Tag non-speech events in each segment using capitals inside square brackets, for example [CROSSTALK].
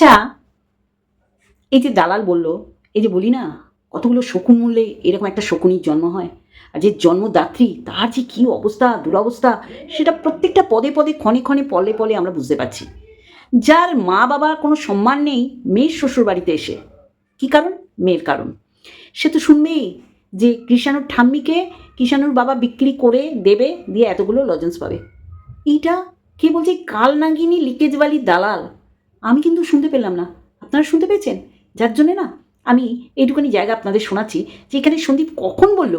আচ্ছা এই যে দালাল বলল, এই যে বলি না, কতগুলো শকুন মূল্যে এরকম একটা শকুনির জন্ম হয়? আর যে জন্মদাত্রী, তার যে কী অবস্থা, দুরবস্থা, সেটা প্রত্যেকটা পদে পদে, ক্ষণে ক্ষণে, পলে পলে আমরা বুঝতে পারছি। যার মা বাবার কোনো সম্মান নেই, মেয়ের শ্বশুর বাড়িতে এসে। কী কারণ? মেয়ের কারণ। সে তো শুনবেই যে কৃষাণুর ঠাম্মিকে কৃষাণুর বাবা বিক্রি করে দেবে, দিয়ে এতগুলো লজেন্স পাবে। এইটা কে বলছে কাল নাগিনী লিকেজওয়ালি দালাল আমি কিন্তু শুনতে পেলাম না। আপনারা শুনতে পেয়েছেন? যার জন্যে না আমি এইটুখানি জায়গা আপনাদের শোনাচ্ছি যে এখানে সন্দীপ কখন বলল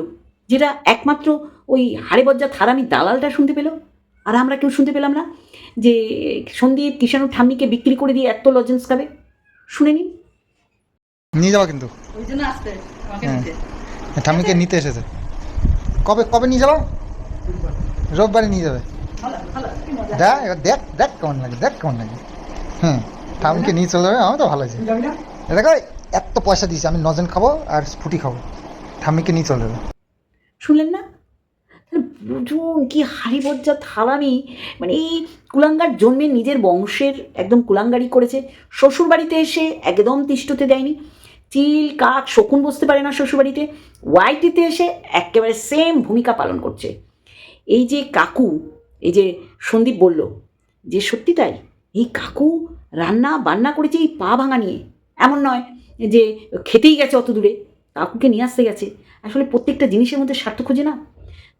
যেটা একমাত্র ওই হাড়ে বজ্জা থারামি দালালটা শুনতে পেল? আর আমরা কেউ শুনতে পেলাম না যে সন্দীপ কিষাণু ঠাম্মিকে বিক্রি করে দিয়ে এত লজেন্স খাবে শুনে নিন। নিয়ে যাওয়া কিন্তু। ওই জন্য আসতে আমাকে হ্যাঁ। ঠাম্মিকে নিতে এসেছে। কবে কবে নিয়ে যাব? রোববারে। নিয়ে যাবে। দেখ এবার দেখ দেখ কেমন লাগে দেখ কেমন লাগে। হুম ঠাম্মিকে নিয়ে চলে যাবে আমার তো ভালো আছে দেখো এত পয়সা দিয়েছি আমি নজন খাব আর ফুটি খাব। ঠাম্মিকে নিয়ে চলে যাবে। শুনলেন না? বুঝুন কি হাড়ি বজ্জা থালামি মানে এই কুলাঙ্গার জন্মে নিজের বংশের একদম কুলাঙ্গারি করেছে শ্বশুর বাড়িতে এসে একদম তিষ্ঠতে দেয়নি। চিল কাক শকুন বসতে পারে না শ্বশুরবাড়িতে ওয়াইটিতে এসে একেবারে সেম ভূমিকা পালন করছে। এই যে কাকু এই যে সন্দীপ বলল যে সত্যি তাই? এই কাকু রান্না বান্না করেছে এই পা ভাঙা নিয়ে। এমন নয় যে খেতেই গেছে অত দূরে, কাকুকে নিয়ে আসতে গেছে। আসলে প্রত্যেকটা জিনিসের মধ্যে স্বার্থ খোঁজে না।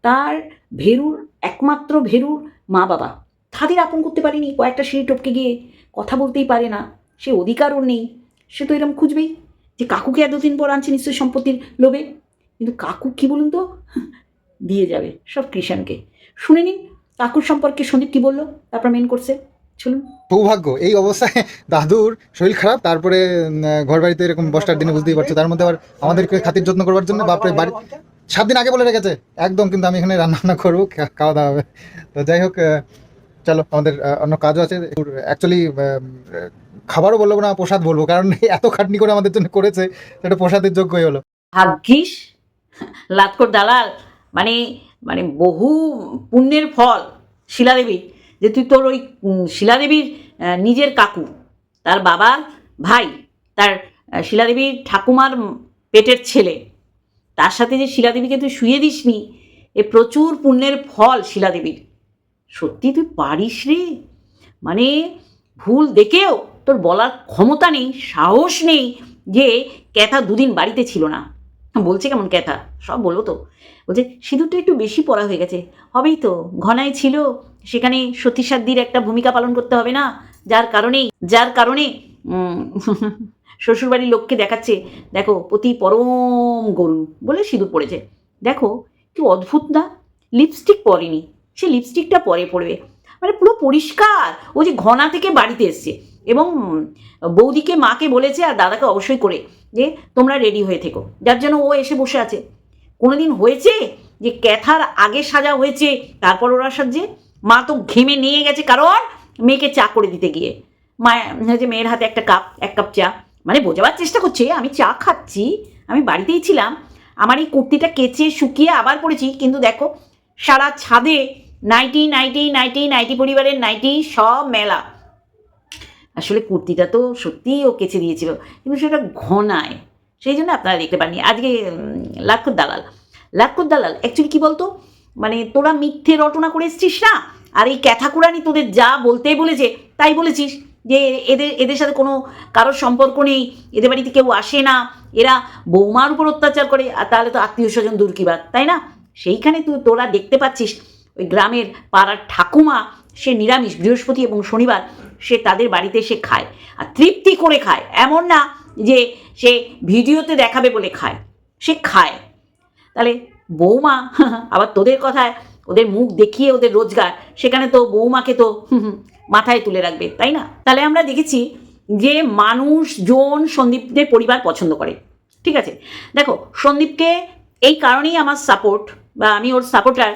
তার ভেরুর, একমাত্র ভেরুর মা বাবা। তাদের আপন করতে পারেনি কয়েকটা সিঁড়ি টপকে গিয়ে। কথা বলতেই পারে না। সে অধিকার ওর নেই। সে তো এরকম খুঁজবেই যে কাকুকে এতদিন পর আনছে নিশ্চয়ই সম্পত্তির লোভে। কিন্তু কাকু কি বলুন তো? দিয়ে যাবে সব কৃষাণকে। শুনে নিন কাকুর সম্পর্কে সন্দীপ কী বলল? তারপর মেন করছে সৌভাগ্য এই অবস্থায় দাদুর শরীর খারাপ তারপরে ঘর বাড়িতে এরকম বসটার দিনে বুঝতেই পারছ তার মধ্যে আবার আমাদেরকে খাতির যত্ন করবার জন্য বাপরে বাড়ি সাত দিন আগে বলে রেখেছে একদম কিন্তু আমি এখানে রান্না বান্না করব খাওয়া দাওয়া হবে। তো যাই হোক চলো আমাদের অন্য কাজও আছে অ্যাকচুয়ালি খাবারও বলব না প্রসাদ বলব কারণ এত খাটনি করে আমাদের জন্য করেছে সেটা প্রসাদের যোগ্যই হলো। ভাগ্যিস লাতকর দালাল মানে মানে বহু পুণ্যের ফল শিলাদেবী যে তুই তোর ওই শিলাদেবীর নিজের কাকু, তার বাবার ভাই, তার শিলাদেবীর ঠাকুমার পেটের ছেলে, তার সাথে যে শিলাদেবীকে তুই শুয়ে দিসনি, এ প্রচুর পুণ্যের ফল শিলাদেবীর। সত্যি তুই পারিস রে? মানে ভুল দেখেও তোর বলার ক্ষমতা নেই, সাহস নেই যে ক্যাথা দুদিন বাড়িতে ছিল না। বলছে কেমন ক্যাথা? সব বলো তো। বলছে, সিঁদুরটা একটু বেশি পড়া হয়ে গেছে। হবেই তো, ঘনায় ছিল। সেখানে সতীসাধ্যির একটা ভূমিকা পালন করতে হবে না? যার কারণেই, যার কারণে [LAUGHS] শ্বশুরবাড়ির লোককে দেখাচ্ছে, দেখো প্রতি পরম গরু বলে সিঁদুর পড়েছে। দেখো, কি অদ্ভুত না? লিপস্টিক পরেনি। সে লিপস্টিকটা পরে পড়বে। মানে পুরো পরিষ্কার। ও যে ঘনা থেকে বাড়িতে এসছে। এবং বৌদিকে মাকে বলেছে আর দাদাকে অবশ্যই করে যে, তোমরা রেডি হয়ে থেকো। যার জন্য ও এসে বসে আছে। কোনোদিন হয়েছে যে, ক্যাথার আগে সাজা হয়েছে, তারপর ওরা সাজছে? মা তো ঘেমে নিয়ে গেছে কারণ মেয়েকে চা করে দিতে গিয়ে। মা যে মেয়ের হাতে একটা কাপ, এক কাপ চা। মানে বোঝাবার চেষ্টা করছে, আমি চা খাচ্ছি, আমি বাড়িতেই ছিলাম, আমার এই কুর্তিটা কেচে শুকিয়ে আবার পরেছি কিন্তু দেখো, সারা ছাদে নাইটি নাইটি নাইটি নাইটি পরিবারের নাইটি সব মেলা। আসলে কুর্তিটা তো সত্যিই ও কেচে দিয়েছিল, কিন্তু সেটা ঘনায়। সেই জন্য আপনারা দেখতে পাননি। আজকে লাক্ষুর দালাল। লাক্ষুর দালাল অ্যাকচুয়ালি কী বলতো? মানে তোরা মিথ্যে রটনা করে এসছিস না? আর এই ক্যাথাকুরানি তোদের যা বলতে বলেছে, তাই বলেছিস যে এদের এদের সাথে কোনো কারোর সম্পর্ক নেই, এদের বাড়িতে কেউ আসে না, এরা বৌমার উপর অত্যাচার করে, আর তাহলে তো আত্মীয় স্বজন দূর কি বাদ তাই না? সেইখানে তুই তোরা দেখতে পাচ্ছিস, ওই গ্রামের পাড়ার ঠাকুমা, সে নিরামিষ, বৃহস্পতি এবং শনিবার সে তাদের বাড়িতে এসে খায়। আর তৃপ্তি করে খায়, এমন না যে সে ভিডিওতে দেখাবে বলে খায়, সে খায়। তাহলে বৌমা, আবার তোদের কথায় ওদের মুখ দেখিয়ে ওদের রোজগার, সেখানে তো বৌমাকে তো মাথায় তুলে রাখবে, তাই না? তাহলে আমরা দেখেছি যে মানুষজন সন্দীপদের পরিবার পছন্দ করে, ঠিক আছে? দেখো, সন্দীপকে এই কারণেই আমার সাপোর্ট বা আমি ওর সাপোর্টার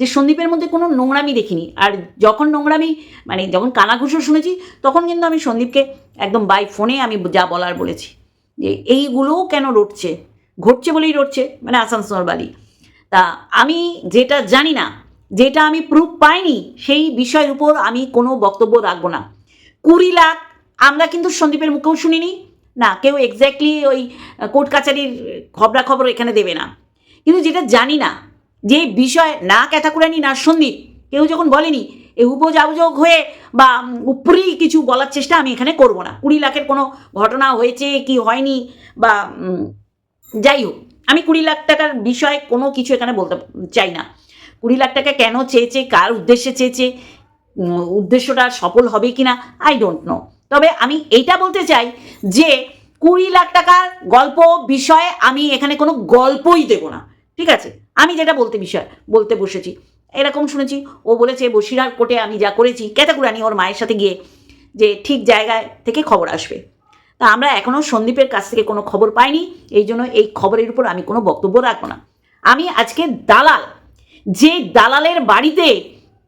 যে সন্দীপের মধ্যে কোনো নোংরামি দেখিনি। আর যখন নোংরামি মানে যখন কানাঘুষো শুনেছি, তখন কিন্তু আমি সন্দীপকে একদম বাই ফোনে আমি যা বলার বলেছি। যে এইগুলোও কেন রটছে? ঘটছে বলেই রটছে মানে আসানসোল বালি। তা আমি যেটা জানি না, যেটা আমি প্রুফ পাইনি, সেই বিষয়ের উপর আমি কোনো বক্তব্য রাখব না। কুড়ি লাখ আমরা কিন্তু সন্দীপের মুখেও শুনিনি। না, কেউ এক্স্যাক্টলি ওই কোর্ট কাছারির খবরাখবর এখানে দেবে না। কিন্তু যেটা জানি না, যে বিষয় না ক্যাথাকুরানি না সন্দীপ, কেউ যখন বলেনি এই উপজাবযোগ হয়ে বা উপরি কিছু বলার চেষ্টা আমি এখানে করব না। কুড়ি লাখের কোনো ঘটনা হয়েছে কি হয়নি বা যাই হোক। আমি কুড়ি লাখ টাকার বিষয়ে কোনো কিছু এখানে বলতে চাই না। কুড়ি লাখ টাকা কেন চেয়েছে, কার উদ্দেশ্যে চেয়েছে উদ্দেশ্যটা সফল হবে কি না আই ডোন্ট নো তবে আমি এইটা বলতে চাই যে, কুড়ি লাখ টাকার গল্প বিষয়ে আমি এখানে কোনো গল্পই দেব না। ঠিক আছে? আমি যেটা বলতে বিষয়, বলতে বসেছি। এরকম শুনেছি, ও বলেছে, বসিরহাট কোর্টে আমি যা করেছি, ক্যাতাকুরানি ওর মায়ের সাথে গিয়ে যে ঠিক জায়গায় থেকে খবর আসবে। তা আমরা এখনও সন্দীপের কাছ থেকে কোনো খবর পাইনি, এই জন্য এই খবরের উপর আমি কোনো বক্তব্য রাখব না। আমি আজকে দালাল, যে দালালের বাড়িতে,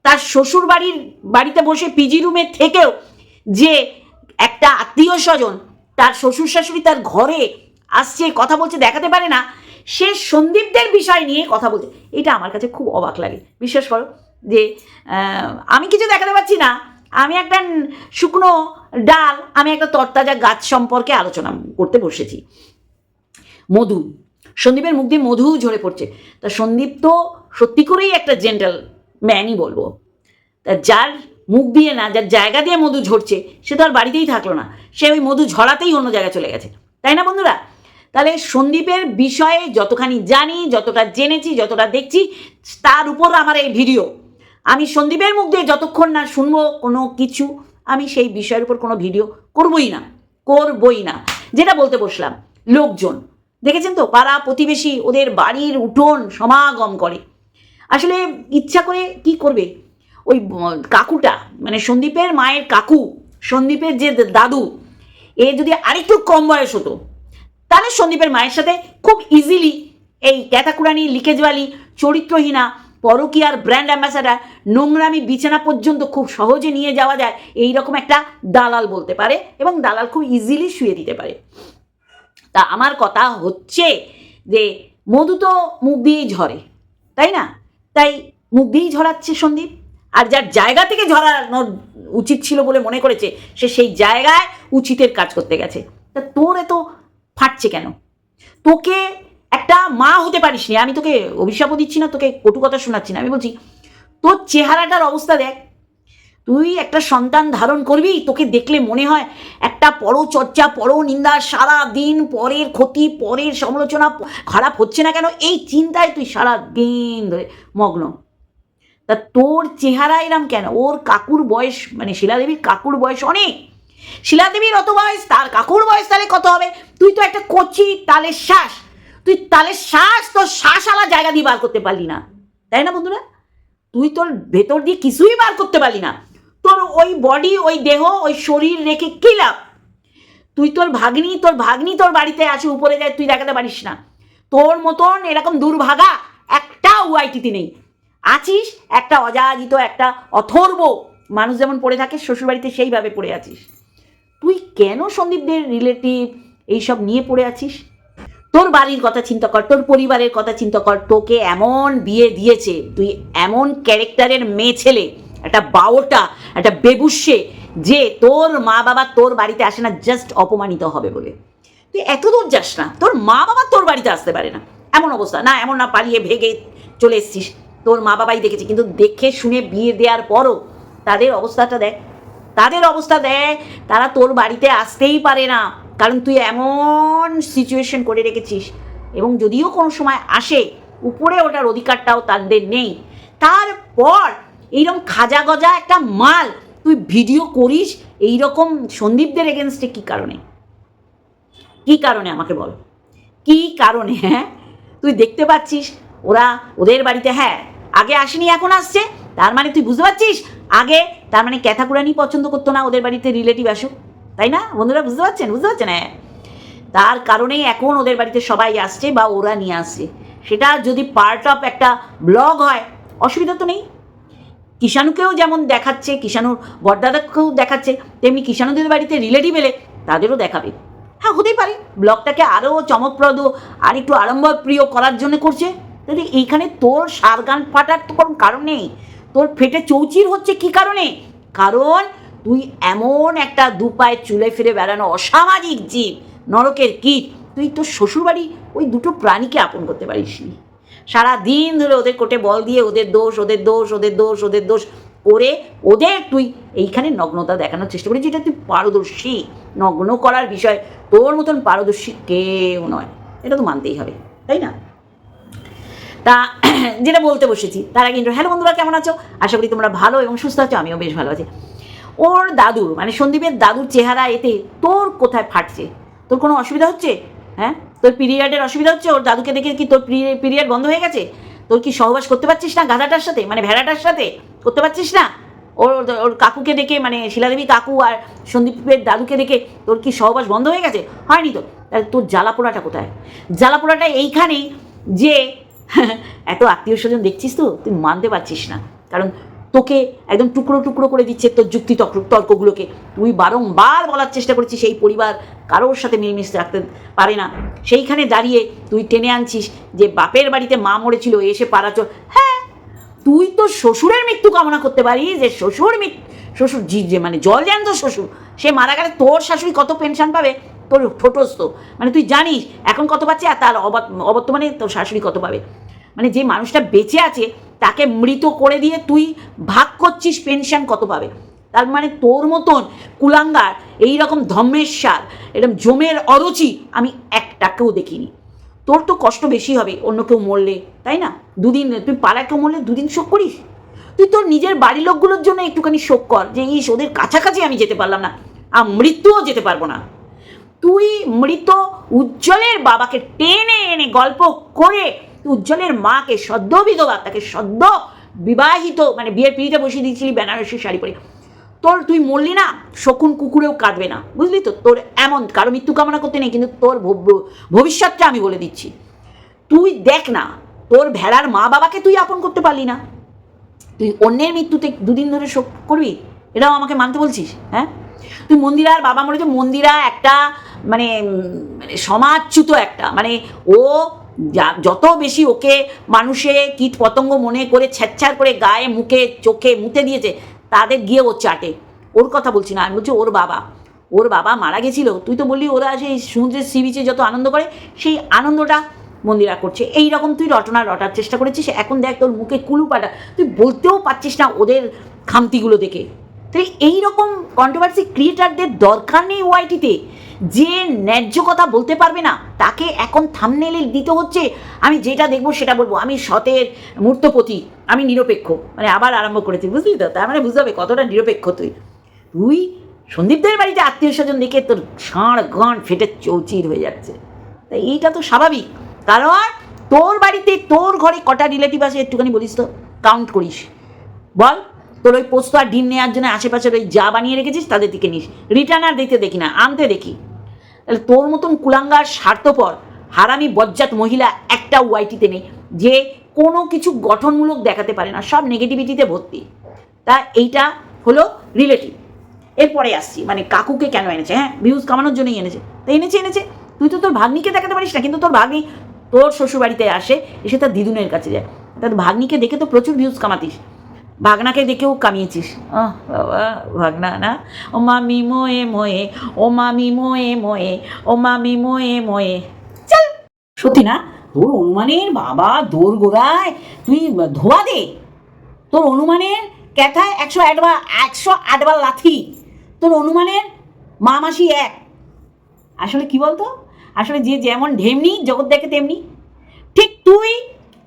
তার শ্বশুর বাড়ির বাড়িতে বসে পিজি রুমে থেকেও যে একটা আত্মীয় স্বজন, তার শ্বশুর শাশুড়ি তার ঘরে আসছে, কথা বলছে, দেখাতে পারে না, সে সন্দীপদের বিষয় নিয়ে কথা বলছে, এটা আমার কাছে খুব অবাক লাগে। বিশ্বাস করো যে আমি কিছু দেখাতে পারছি না আমি একটা শুকনো ডাল, আমি একটা তরতাজা গাছ সম্পর্কে আলোচনা করতে বসেছি। মধু, সন্দীপের মুখ দিয়ে মধু ঝরে পড়ছে। তা সন্দীপ তো সত্যি করেই একটা জেন্টাল ম্যানই বলব। তা যার মুখ দিয়ে না, যার জায়গা দিয়ে মধু ঝরছে, সে তো আর বাড়িতেই থাকল না। সে ওই মধু ঝরাতেই অন্য জায়গায় চলে গেছে। তাই না বন্ধুরা? তাহলে সন্দীপের বিষয়ে যতখানি জানি, যতটা জেনেছি, যতটা দেখছি, তার উপর আমার এই ভিডিও আমি সন্দীপের মুখ দিয়ে যতক্ষণ না শুনব কোনো কিছু, আমি সেই বিষয়ের উপর কোনো ভিডিও করবই না করবই না। যেটা বলতে বসলাম, লোকজন। দেখেছেন তো? পাড়া প্রতিবেশী ওদের বাড়ির উঠোন সমাগম করে। আসলে ইচ্ছা করে কি করবে? ওই কাকুটা মানে সন্দীপের মায়ের কাকু, সন্দীপের যে দাদু, এ যদি আরেকটু কম বয়স হতো, তাহলে সন্দীপের মায়ের সাথে খুব ইজিলি এই ক্যাতাকুরানি লিকেজওয়ালি চরিত্রহীনা পরকীয়ার ব্র্যান্ড অ্যাম্বাসাডার নোংরামি বিছানা পর্যন্ত খুব সহজে নিয়ে যাওয়া যায় এই রকম একটা দালাল বলতে পারে এবং দালাল খুব ইজিলি শুয়ে দিতে পারে। তা আমার কথা হচ্ছে যে মধু তো মুখ দিয়েই ঝরে, তাই না? তাই মুখ দিয়েই ঝরাচ্ছে সন্দীপ। আর যার জায়গা থেকে ঝরানো উচিত ছিল বলে মনে করেছে, সে সেই জায়গায় উচিতের কাজ করতে গেছে। তা তোর এত ফাটছে কেন? তোকে একটা মা হতে পারিস নি। আমি তোকে অভিশাপও দিচ্ছি না, তোকে কটু কথা শোনাচ্ছি না। আমি বলছি, তোর চেহারাটার অবস্থা দেখ। তুই একটা সন্তান ধারণ করবি, তোকে দেখলে মনে হয় একটা পরো চর্চা পরো নিন্দা সারা দিন পরের ক্ষতি, পরের সমালোচনা, খারাপ হচ্ছে না কেন? এই চিন্তায় তুই সারা দিন ধরে মগ্ন। তা তোর চেহারা এরাম কেন? ওর কাকুর বয়স মানে শিলাদেবীর কাকুর বয়স অনেক। শিলাদেবীর অত বয়স, তার কাকুর বয়স তাহলে কত হবে? তুই তো একটা কচি তালের শ্বাস। তুই তালের শ্বাস, তোর শ্বাস আলা জায়গা দিয়ে বার করতে পারলি না। তাই না বন্ধুরা? তুই তোর ভেতর দিয়ে কিছুই বার করতে পারলি না। তোর ওই বডি ওই দেহ, ওই শরীর রেখে কী লাভ? তুই তোর ভাগ্নি তোর ভাগ্নি তোর বাড়িতে আছে, উপরে যায়, তুই দেখাতে পারিস না। তোর মতন এরকম দুর্ভাগা একটা ওয়াইটিতে নেই। আছিস, একটা অজাজিত একটা অথর্ব মানুষ যেমন পড়ে থাকে, শ্বশুরবাড়িতে সেইভাবে পড়ে আছিস। তুই কেন সন্দীপদের রিলেটিভ এইসব নিয়ে পড়ে আছিস? তোর বাড়ির কথা চিন্তা কর, তোর পরিবারের কথা চিন্তা কর, তোকে এমন বিয়ে দিয়েছে, তুই এমন ক্যারেক্টারের মেয়ে ছেলে, একটা বাওটা একটা বেবুসে, যে তোর মা বাবা তোর বাড়িতে আসে না জাস্ট অপমানিত হবে বলে। তুই এত দূর যাস না, তোর মা বাবা তোর বাড়িতে আসতে পারে না। এমন অবস্থা, না, এমন না, পালিয়ে ভেগে চলে এসছিস। তোর মা বাবাই দেখেছে, কিন্তু দেখে শুনে বিয়ে দেওয়ার পরও তাদের অবস্থাটা দেখ, তাদের অবস্থা দেখ, তারা তোর বাড়িতে আসতেই পারে না। কারণ তুই এমন সিচুয়েশন করে রেখেছিস। এবং যদিও কোনো সময় আসে, উপরে ওটার অধিকারটাও তাদের নেই। তারপর এইরকম খাজা গজা একটা মাল তুই ভিডিও করিস, এইরকম সন্দীপদের এগেনস্টে কী কারণে? কী কারণে আমাকে বল? কী কারণে হ্যাঁ? তুই দেখতে পাচ্ছিস, ওরা ওদের বাড়িতে হ্যাঁ আগে আসেনি, এখন আসছে। তার মানে তুই বুঝতে পারছিস? আগে, তার মানে ক্যাথাকুরানি পছন্দ করতো না ওদের বাড়িতে রিলেটিভ আসুক। তাই না? বন্ধুরা, বুঝতে পারছেন? বুঝতে পারছেন? হ্যাঁ। তার কারণেই এখন ওদের বাড়িতে সবাই আসছে বা ওরা নিয়ে আসছে। সেটা যদি পার্ট অফ একটা ব্লগ হয়, অসুবিধা তো নেই। কিষাণুকেও যেমন দেখাচ্ছে, কিষাণুর বরদাদাকেও দেখাচ্ছে, তেমনি কিষাণুদের বাড়িতে রিলেটিভ এলে তাদেরও দেখাবে। হ্যাঁ হতেই পারে। ব্লগটাকে আরও চমকপ্রদ আর একটু আড়ম্বরপ্রিয় করার জন্য করছে। তাহলে এইখানে তোর সার গান ফাটার তো কোনো কারণ নেই। তোর ফেটে চৌচির হচ্ছে কি কারণে? কারণ তুই এমন একটা দুপায়ে চুলে ফিরে বেড়ানো অসামাজিক জীব, নরকের কীট। তুই তোর শ্বশুরবাড়ি ওই দুটো প্রাণীকে আপন করতে পারিস নি সারা দিন ধরে ওদের কোটে বল দিয়ে ওদের দোষ ওদের দোষ ওদের দোষ ওদের দোষ করে ওদের তুই এইখানে নগ্নতা দেখানোর চেষ্টা করেছিস যেটা তুই পারদর্শী। নগ্ন করার বিষয় তোর মতন পারদর্শী কেউ নয়। এটা তো মানতেই হবে, তাই না? তা [CLEARS THROAT] যেটা বলতে বসেছি, তার কিন্তু হ্যালো বন্ধুরা, কেমন আছো? আশা করি তোমরা ভালো এবং সুস্থ আছো, আমিও বেশ ভালো আছি। ওর দাদুর মানে সন্দীপের দাদুর চেহারা এতে তোর কোথায় ফাটছে? তোর কোনো অসুবিধা হচ্ছে? হ্যাঁ? তোর পিরিয়ডের অসুবিধা হচ্ছে? ওর দাদুকে দেখে কি তোর পিরিয়ড বন্ধ হয়ে গেছে? তোর কি সহবাস করতে পারছিস না গাধাটার সাথে? মানে ভেড়াটার সাথে? করতে পারছিস না? ওর ওর কাকুকে দেখে মানে শিলাদেবী কাকু আর সন্দীপের দাদুকে দেখে তোর কি সহবাস বন্ধ হয়ে গেছে? হয়নি তো। তাহলে তোর জ্বালাপোড়াটা কোথায়? জ্বালাপোড়াটা এইখানেই যে, [LAUGHS] এত আত্মীয় স্বজন দেখছিস তো? তুই মানতে পারছিস না। কারণ তোকে একদম টুকরো টুকরো করে দিচ্ছে তোর যুক্তি তর্ক- তর্কগুলোকে। তুই বারংবার বলার চেষ্টা করছিস, সেই পরিবার কারোর সাথে মিলেমিশে রাখতে পারে না। সেইখানে দাঁড়িয়ে তুই টেনে আনছিস যে বাপের বাড়িতে মা মরেছিল এসে পাড়া চল হ্যাঁ তুই তো শ্বশুরের মৃত্যু কামনা করতে পারিস যে শ্বশুর শ্বশুর জি যে মানে জল জ্যান্ত শ্বশুর, সে মারা গেলে তোর শাশুড়ি কত পেনশন পাবে? তোর ঠোঁটস্থ। মানে তুই জানিস এখন কত পাচ্ছে আর তার অবর্তমানে তোর শাশুড়ি কত পাবে? মানে যে মানুষটা বেঁচে আছে তাকে মৃত করে দিয়ে তুই ভাগ করছিস পেনশন কত পাবে? তার মানে তোর মতন কুলাঙ্গার এই রকম ধম্মের সার এরকম জমের অরুচি আমি একটাকেও দেখিনি। তোর তো কষ্ট বেশি হবে, অন্য কেউ মরলে, তাই না? দুদিন, তুই পাড়ায় কেউ মরলে দুদিন শোক করিস? তুই তোর নিজের বাড়ির লোকগুলোর জন্য একটুখানি শোক কর, যে ইস, ওদের কাছাকাছি আমি যেতে পারলাম না, আর মৃত্যুও যেতে পারব না। তুই মৃত উজ্জ্বলের বাবাকে টেনে এনে গল্প করে উজ্জ্বলের মাকে সদ্য বিধবা তাকে সদ্য বিবাহিত মানে বিয়ের পিড়িতে বসিয়ে দিয়েছিলি, বেনারসি শাড়ি পরে। তোর, তুই মরলি না, শকুন কুকুরেও কাটবে না। বুঝলি তো? তোর এমন, কারও মৃত্যু কামনা করতে নেই, কিন্তু তোর ভব- ভবিষ্যৎটা আমি বলে দিচ্ছি। তুই দেখ না, তোর ভেড়ার মা বাবাকে তুই আপন করতে পারলি না। তুই অন্যের মৃত্যুতে দুদিন ধরে শোক করবি? এটাও আমাকে মানতে বলছিস? হ্যাঁ? তুই মন্দিরার বাবা মরেছে মন্দিরা একটা মানে মানে সমাজচ্যুত একটা মানে ও যত বেশি ওকে মানুষে কীট পতঙ্গ মনে করে ছ্যাচ্ছার করে গায়ে, মুখে, চোখে মুতে দিয়েছে, তাদের গিয়ে ও চাটে। ওর কথা বলছি না, আমি বলছি ওর বাবা ওর বাবা মারা গেছিল। তুই তো বললি ওরা সেই সমুদ্রের সি বিচে যত আনন্দ করে, সেই আনন্দটা মন্দিরা করছে। এই রকম তুই রটনা রটার চেষ্টা করেছিস, এখন দেখ তোর মুখে কুলু পাটা তুই বলতেও পারছিস না ওদের খামতিগুলো দেখে। তাই এইরকম কন্ট্রোভার্সি ক্রিয়েটারদের দরকার নেই ওয়াইটিতে যে ন্যায্য কথা বলতে পারবে না, তাকে এখন থামনেলে দিতে হচ্ছে। আমি যেটা দেখব সেটা বলব। আমি সতের মূর্তপতি, আমি নিরপেক্ষ। মানে আবার আরম্ভ করেছি, বুঝলি তো? তার মানে বুঝতে হবে কতটা নিরপেক্ষ তুই। তুই সন্দীপদের বাড়িতে আত্মীয় স্বজন দেখে তোর ষাঁড় গান ফেটে চৌচির হয়ে যাচ্ছে। তাই এইটা তো স্বাভাবিক। কারণ তোর বাড়িতে তোর ঘরে কটা রিলেটিভ আছে একটুখানি বলিস তো? কাউন্ট করিস। বল। তোর ওই পোস্ত আর ডিম নেওয়ার জন্য আশেপাশের ওই যা বানিয়ে রেখেছিস তাদের দিকে নিস। রিটার্ন আর দিতে দেখি না, আনতে দেখি। তাহলে তোর মতন কুলাঙ্গার, স্বার্থপর, হারামি, বজ্জাত মহিলা একটা ওয়াইটিতে নেই, যে কোনো কিছু গঠনমূলক দেখাতে পারে না, সব নেগেটিভিটিতে ভর্তি। তা এইটা হলো রিলেটিভ এরপরে আসছি মানে কাকুকে কেন এনেছে হ্যাঁ? ভিউজ কামানোর জন্যই এনেছে। তো এনেছে এনেছে। তুই তো তোর ভাগ্নিকে দেখাতে পারিস না, কিন্তু তোর ভাগ্নি তোর শ্বশুরবাড়িতে আসে, এসে তার দিদুনের কাছে যায়। তার ভাগ্নিকে দেখে তো প্রচুর ভিউজ কামাতিস। ভাগনাকে দেখেও কামিয়েছিস। আহ বাবা ভাগনা না? ও মামি মোয়ে মোয়ে ও মামি মোয়ে মোয়ে ও মামি মোয়ে মোয়ে। চল। সত্যি না? তোর অনুমানের বাবা দোর গোড়ায় তুই ধোয়া দে। তোর অনুমানের ক্যাথায় একশো আটবার একশো আটবার লাথি। তোর অনুমানের মা মাসি এক। আসলে কি বলতো? আসলে যে যেমন ঢেমনি জগৎ দেখে তেমনি। ঠিক তুই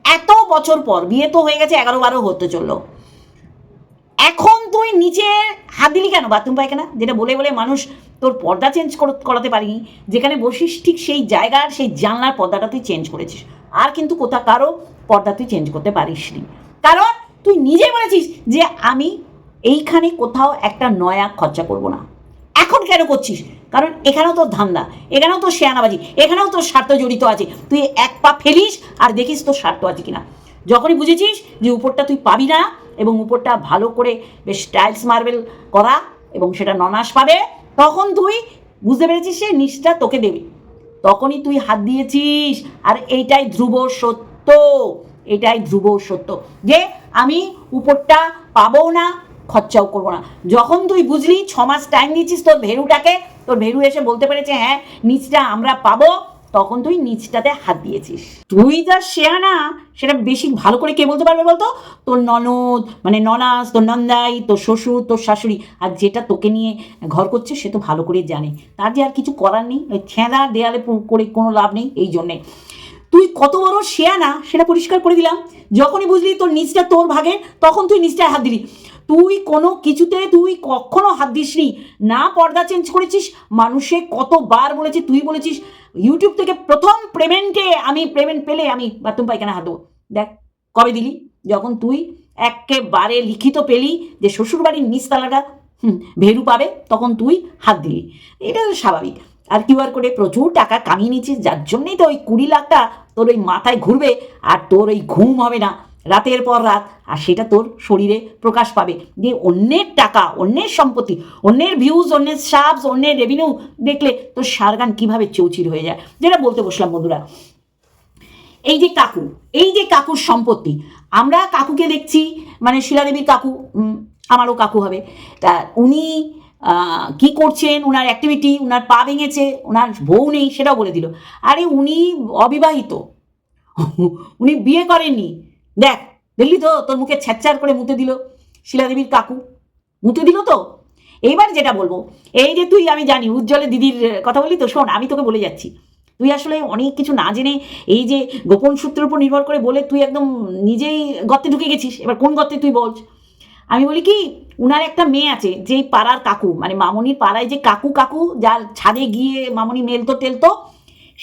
এত বছর পর বিয়ে তো হয়ে গেছে এগারো বারো হতে চলল। এখন তুই নিচে হাত দিলি কেন? বাথরুম পায়খানা যেটা বলে বলে মানুষ তোর পর্দা চেঞ্জ করাতে পারিনি। যেখানে বসিস ঠিক সেই জায়গার, সেই জানলার পর্দাটা তুই চেঞ্জ করেছিস। আর কিন্তু কোথাও কারও পর্দা তুই চেঞ্জ করতে পারিসনি। কারণ তুই নিজে বলেছিস যে আমি এইখানে কোথাও একটা নয়া খরচা করব না। এখন কেন করছিস? কারণ এখানেও তোর ধান্দা, এখানেও তোর শেয়ানাবাজি, এখানেও তোর স্বার্থ জড়িত আছে। তুই এক পা ফেলিস আর দেখিস তোর স্বার্থ আছে কিনা। যখনই বুঝেছিস যে উপরটা তুই পাবি না এবং উপরটা ভালো করে বেশ টাইলস মার্বেল করা এবং সেটা ননাস পাবে। তখন তুই বুঝতে পেরেছিস সে নিচটা তোকে দেবে। তখনই তুই হাত দিয়েছিস। আর এইটাই ধ্রুব সত্য। এটাই ধ্রুব সত্য। যে আমি উপরটা পাবো না, খরচাও করব না। যখন তুই বুঝলি ছ মাস টাইম দিচ্ছিস তোর ভেরুটাকে, তোর ভেরু এসে বলতে পেরেছে হ্যাঁ নিচটা আমরা পাবো। তখন তুই নিচটাতে হাত দিয়েছিস। তুই যা শেয়ানা সেটা বেশি ভালো করে কে বলতে পারবে বলতো? তোর ননদ মানে ননাস, তোর নন্দাই, তোর শ্বশুর, তোর শাশুড়ি, আর যেটা তোকে নিয়ে ঘর করছে সে তো ভালো করে জানে। তার যে আর কিছু করার নেই ছেঁদা দেয়ালে করে কোনো লাভ নেই এই জন্যে। তুই কত বড় শেয়ানা সেটা পরিষ্কার করে দিলাম। যখনই বুঝলি তোর নিচটা তোর ভাগে তখন তুই নিচটায় হাত দিলি। তুই কোনো কিছুতে তুই কখনো হাত দিসনি। না পর্দা চেঞ্জ করেছিস, মানুষে কতবার বলেছে, তুই বলেছিস। ইউটিউব থেকে প্রথম পেমেন্টে আমি পেমেন্ট পেলে আমি বাথরুম পায়খানা হাত দেবো। দেখ, কবে দিলি? যখন তুই একেবারে লিখিত পেলি যে শ্বশুরবাড়ির নিচতলাটা, হুম, ভেরু পাবে, তখন তুই হাত দিলি। এটা স্বাভাবিক। আর কিউআর কোডে প্রচুর টাকা কামিয়ে নিচ্ছিস যার জন্যই তো ওই কুড়ি লাখটা তোর ওই মাথায় ঘুরবে, আর তোর ওই ঘুম হবে না। রাতের পর রাত, আর সেটা তোর শরীরে প্রকাশ পাবে। যে অন্যের টাকা, অন্যের সম্পত্তি, অন্যের ভিউজ অন্যের সাবস অন্যের রেভিনিউ দেখলে তোর সারগান কীভাবে চৌচির হয়ে যায়। যেটা বলতে বসলাম বন্ধুরা, এই যে কাকু, এই যে কাকুর সম্পত্তি, আমরা কাকুকে দেখছি মানে শিলাদেবীর কাকু আমারও কাকু হবে। তা উনি কি করছেন ওনার অ্যাক্টিভিটি ওনার পা ভেঙেছে ওনার বউ নেই, সেটাও বলে দিল। আরে উনি অবিবাহিত, উনি বিয়ে করেননি দেখ, দেখলি তো, তোর মুখে ছ্যাচ্চার করে মুতে দিল শিলাদেবীর কাকু। মুতে দিল তো? এইবার যেটা বলব, এই যে তুই, আমি জানি, উজ্জ্বলে দিদির কথা বলি তো, শোন, আমি তোকে বলে যাচ্ছি। তুই আসলে অনেক কিছু না জেনে এই যে গোপন সূত্রের উপর নির্ভর করে বলে তুই একদম নিজেই গর্তে ঢুকে গেছিস। এবার কোন গর্তে তুই বল আমি বলি কি, উনার একটা মেয়ে আছে, যেই পাড়ার কাকু মানে মামনির পাড়ায় যে কাকু কাকু, যার ছাদে গিয়ে মামনি মেলতো টেলতো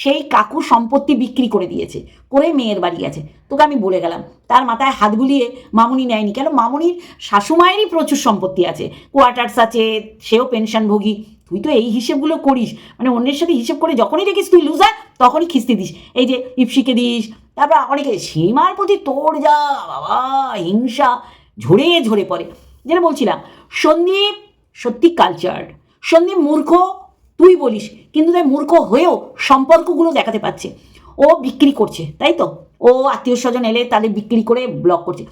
সেই কাকু সম্পত্তি বিক্রি করে দিয়েছে, করে মেয়ের বাড়ি গেছে। তোকে আমি বলে গেলাম, তার মাথায় হাত বুলিয়ে মামুনি নেয়নি। কেন? মামুনির শাশুমায়েরই প্রচুর সম্পত্তি আছে কোয়ার্টার্স আছে, সেও পেনশনভোগী তুই তো এই হিসেবগুলো করিস মানে অন্যের সাথে হিসেব করে যখনই দেখিস তুই লুজার তখনই খিস্তি দিস। এই যে ইপসিকে দিস, তারপর অনেকে, সীমার প্রতি তোর যা বাবা, হিংসা, ঝরে ঝরে পড়ে। যেটা বলছিলাম, সন্দীপ সত্যি কালচার সন্দীপ মূর্খ তুই বলিস, কিন্তু তাই মূর্খ হয়েও সম্পর্কগুলো দেখাতে পারছে। ও বিক্রি করছে, তাই তো? ও আত্মীয় স্বজন এলে তাদের বিক্রি করে ব্লক করছে।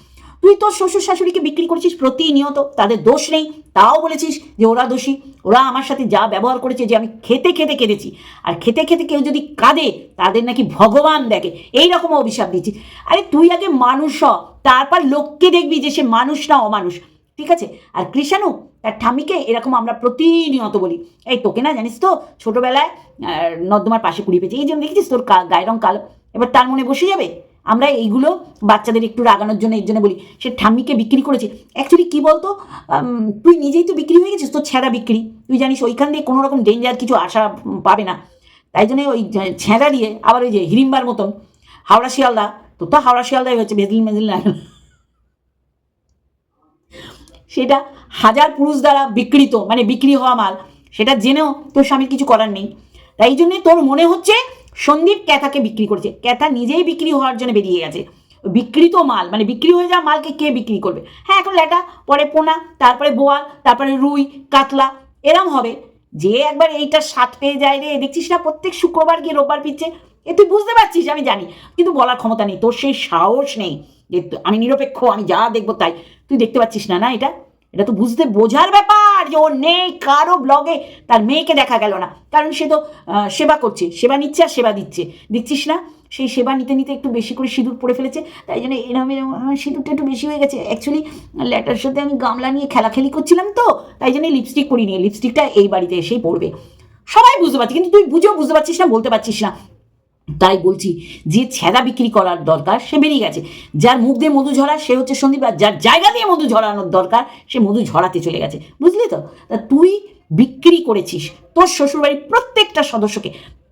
তুই তোর শ্বশুর শাশুড়িকে বিক্রি করছিস প্রতিনিয়ত, তাদের দোষ নেই। তাও বলেছিস যে ওরা দোষী, ওরা আমার সাথে যা ব্যবহার করেছে যে আমি খেতে খেতে কেঁদেছি। আর খেতে খেতে কেউ যদি কাঁদে, তাদের নাকি ভগবান দেখে। এই রকম অভিশাপ দিচ্ছি আরে তুই আগে মানুষ হ, তারপর লোককে দেখবি যে সে মানুষ না অমানুষ। ঠিক আছে? আর কৃষাণু তার ঠামিকে এরকম আমরা প্রতিনিয়ত বলি। এই তোকে না জানিস তো, ছোটোবেলায় নর্দমার পাশে কুড়িয়ে পেয়েছি। এই জন্য দেখেছিস তোর গায়ের রং কালো? এবার তার মনে বসে যাবে? আমরা এইগুলো বাচ্চাদের একটু রাগানোর জন্য, এর জন্য বলি। সে ঠাম্মিকে বিক্রি করেছে। অ্যাকচুয়ালি কী বলতো? তুই নিজেই তো বিক্রি হয়ে গেছিস, তোর ছেঁড়া বিক্রি। তুই জানিস ওইখান দিয়ে কোনো রকম ডেঞ্জার কিছু আশা পাবে না। তাই জন্য ওই ছেঁড়া দিয়ে আবার ওই যে হিড়িম্বার মতন হাওড়া শিয়ালদা, তোর তো হাওড়া শিয়ালদাই হচ্ছে ভেদিল মেদিল না। সেটা হাজার পুরুষ দ্বারা বিকৃত মানে বিক্রি হওয়া মাল। সেটা জেনেও তোর স্বামীর কিছু করার নেই। তাই জন্যে তোর মনে হচ্ছে সন্দীপ ক্যাথাকে বিক্রি করেছে। ক্যাথা নিজেই বিক্রি হওয়ার জন্য বেরিয়ে গেছে। বিকৃত মাল মানে বিক্রি হয়ে যাওয়া মালকে কে বিক্রি করবে? হ্যাঁ এখন ল্যাটা, পরে পোনা, তারপরে বোয়াল, তারপরে রুই, কাতলা, এরম হবে। যে একবার এইটা স্বাদ পেয়ে যায় রে, দেখছিস না প্রত্যেক শুক্রবার গিয়ে রোববার পিচ্ছে? এ তুই বুঝতে পারছিস, আমি জানি। কিন্তু বলার ক্ষমতা নেই, তোর সেই সাহস নেই। যে আমি নিরপেক্ষ, আমি যা দেখব তাই। তুই দেখতে পাচ্ছিস না না এটা? এটা তো বুঝতে বোঝার ব্যাপার যে ও নেই, কারও ব্লগে তার মেয়েকে দেখা গেল না। কারণ সে তো সেবা করছে, সেবা নিচ্ছে আর সেবা দিচ্ছে। দেখছিস না? সেই সেবা নিতে নিতে একটু বেশি করে সিঁদুর পরে ফেলেছে, তাই জন্য এরম সিঁদুরটা একটু বেশি হয়ে গেছে। অ্যাকচুয়ালি ল্যাটার সাথে আমি গামলা নিয়ে খেলাখেলি করছিলাম তো, তাই জন্য লিপস্টিক করিনি লিপস্টিকটা এই বাড়িতে এসেই পড়বে। সবাই বুঝতে পারছি, কিন্তু তুই বুঝেও বুঝতে পারছিস না, বলতে পারছিস না। তাই বলছি, যে ছেঁদা বিক্রি করার দরকার, সে বেরিয়ে গেছে। যার মুখ দিয়ে মধু ঝরা, সে হচ্ছে সন্দীপ আর যার জায়গা দিয়ে মধু ঝরানোর দরকার, সে মধু ঝরাতে চলে গেছে। বুঝলি তো? তা তুই বিক্রি করেছিস, তোর শ্বশুরবাড়ির প্রত্যেকটা সদস্যকে।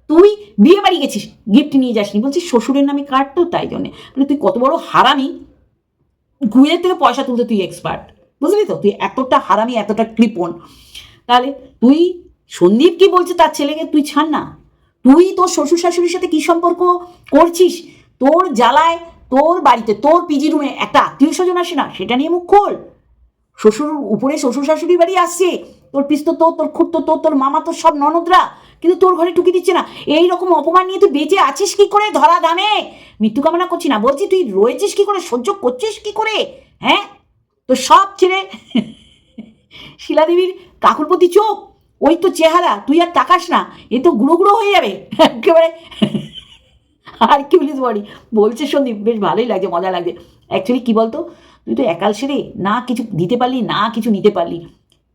তুই বিয়ে বাড়ি গেছিস গিফট নিয়ে যাসনি। বলছিস শ্বশুরের নামে কার্ড তো, তাই জন্যে। মানে তুই কত বড় হারামি। ঘুরের থেকে পয়সা তুলতে তুই এক্সপার্ট বুঝলি তো? তুই এতটা হারামি, এতটা কৃপণ। তাহলে তুই সন্দীপ কি বলছে, তার ছেলেকে তুই ছাড় না। তুই তোর শ্বশুর শাশুড়ির সাথে কি সম্পর্ক করছিস? তোর জ্বালায় তোর বাড়িতে, তোর পিজি রুমে একটা আত্মীয় স্বজন আসে না, সেটা নিয়ে মুখ খোল। শ্বশুর উপরে শ্বশুর শাশুড়ি বাড়ি আসছে, তোর পিস্ত তোর তোর খুঁড়তো তোর তোর মামা তোর সব ননদরা, কিন্তু তোর ঘরে ঢুকে দিচ্ছে না। এই রকম অপমান নিয়ে তুই বেঁচে আছিস কি করে ধরা দামে মৃত্যু কামনা করছি না, বলছি তুই রয়েছিস কি করে, সহ্য করছিস কি করে? হ্যাঁ? তো সব ছেড়ে শিলাদেবীর কাকুর প্রতি চোখ। ওই তো চেহারা, তুই আর তাকাস না, এ তো গুঁড়ো গুঁড়ো হয়ে যাবে। একেবারে আর কি বলিস বলি বলছে সন্দীপ, বেশ ভালোই লাগছে, মজা লাগছে। অ্যাকচুয়ালি কী বলতো? তুই তো একাল সেরে না কিছু দিতে পারলি, না কিছু নিতে পারলি।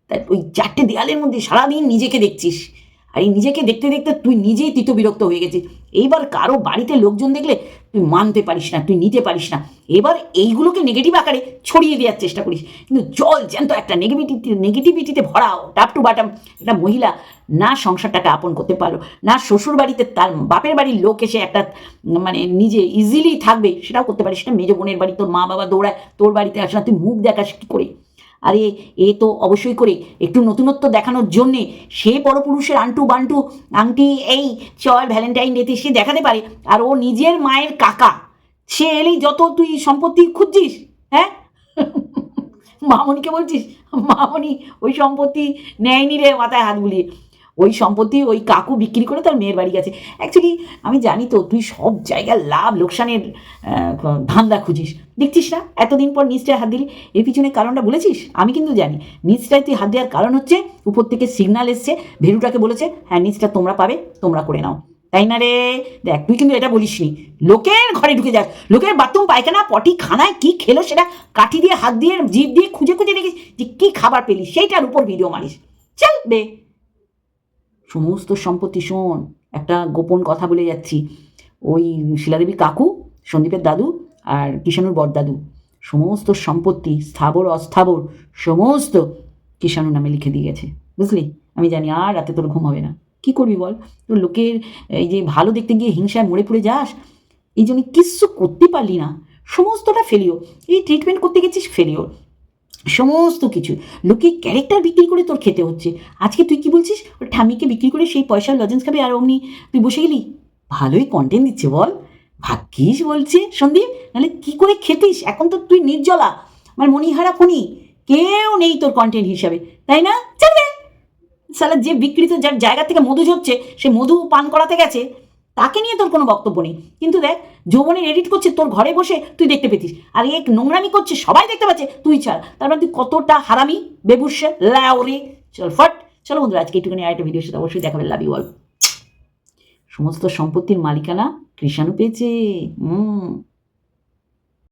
তাই ওই চারটে দেয়ালের মধ্যে সারাদিন নিজেকে দেখছিস। আর এই নিজেকে দেখতে দেখতে তুই নিজেই তিত বিরক্ত হয়ে গেছিস। এইবার কারও বাড়িতে লোকজন দেখলে তুই মানতে পারিস না, তুই নিতে পারিস না। এবার এইগুলোকে নেগেটিভ আকারে ছড়িয়ে দেওয়ার চেষ্টা করিস। কিন্তু জল জ্যান্ত একটা নেগেটিভিটি নেগেটিভিটিতে ভরাও টাপ টু বাটাম একটা মহিলা না সংসারটাকে আপন করতে পারল, না শ্বশুর বাড়িতে তার বাপের বাড়ির লোক এসে একটা মানে নিজে ইজিলি থাকবে, সেটাও করতে পারিস না। মেজ বোনের বাড়ি তোর মা বাবা দৌড়ায়, তোর বাড়িতে আসে না, তুই মুখ দেখাস কী করে? আরে, এ তো অবশ্যই করে। একটু নতুনত্ব দেখানোর জন্যে সে পরপুরুষের আন্টু বান্টু, আংটি এই চল ভ্যালেন্টাইন ডেতে সে দেখাতে পারে। আর ও নিজের মায়ের কাকা, সে এলেই যত তুই সম্পত্তি খুঁজছিস হ্যাঁ? মামনিকে বলছিস, মামনি ওই সম্পত্তি নেয়নি রে মাথায় হাত বুলিয়ে। ওই সম্পত্তি, ওই কাকু বিক্রি করে তার মেয়ের বাড়ি গেছে। অ্যাকচুয়ালি আমি জানি তো, তুই সব জায়গায় লাভ, লোকসানের ধান্দা খুঁজিস। দেখছিস না? এতদিন পর নিচটায় হাত দিলি। এর পিছনে কারণটা বলেছিস? আমি কিন্তু জানি। নিচটায় তুই হাত দেওয়ার কারণ হচ্ছে, উপর থেকে সিগনাল এসছে, ভেরুটাকে বলেছে হ্যাঁ নিচটা তোমরা পাবে, তোমরা করে নাও। তাই না রে? দেখ, তুই কিন্তু এটা বলিস নি লোকের ঘরে ঢুকে যাস লোকের বাথরুম, পায়খানা, পটি, খানায় কি খেলো সেটা কাঠি দিয়ে, হাত দিয়ে, জিভ দিয়ে খুঁজে খুঁজে দেখিস যে কী খাবার পেলি, সেইটার উপর ভিডিও মারিস। চল বে। সমস্ত সম্পত্তি শোন, একটা গোপন কথা বলে যাচ্ছি। ওই শিলাদেবী কাকু, সন্দীপের দাদু আর কিষাণুর বরদাদু, সমস্ত সম্পত্তি স্থাবর, অস্থাবর, সমস্ত কিষাণুর নামে লিখে দিয়ে গেছে। বুঝলি? আমি জানি আর রাতে তোর ঘুম হবে না। কি করবি বল? তোর লোকের এই যে ভালো দেখতে গিয়ে হিংসায় মরে পড়ে যাস, এই জন্য কিচ্ছু করতে পারলি না। সমস্তটা ফেলিও। এই ট্রিটমেন্ট করতে গেছিস, ফেলিও। সমস্ত কিছু। লোকে ক্যারেক্টার বিক্রি করে তোর খেতে হচ্ছে। আজকে তুই কি বলছিস? ওর ঠামিকে বিক্রি করে সেই পয়সার লজেন্স খাবে আর অমনি তুই বসে গেলি? ভালোই কন্টেন্ট দিচ্ছে বল। ভাগ্যিস বলছে সন্দীপ। নাহলে কি করে খেতিস? এখন তো তুই নির্জলা। আমার মণিহারা ফণি কেউ নেই তোর কন্টেন্ট হিসাবে। তাই না? চলবে। সালা যে বিকৃত যার জায়গা থেকে মধু ঝরছে, সে মধু পান করাতে গেছে। তাকে নিয়ে তোর কোনো বক্তব্য নেই। কিন্তু দেখ, যৌবনের এডিট করছে, তোর ঘরে বসে তুই দেখতে পেতিস। আর এক নোংরামি করছে, সবাই দেখতে পাচ্ছে, তুই ছাড়। তার মানে তুই কতটা হারামি, বেবুসে লাউরে চল, ফট। চলো বন্ধুরা, আজকে একটুখানি আরেকটা ভিডিওর সাথে অবশ্যই দেখাবে লাভ ইউ অল সমস্ত সম্পত্তির মালিকানা কৃষাণু পেয়েছে। হুম।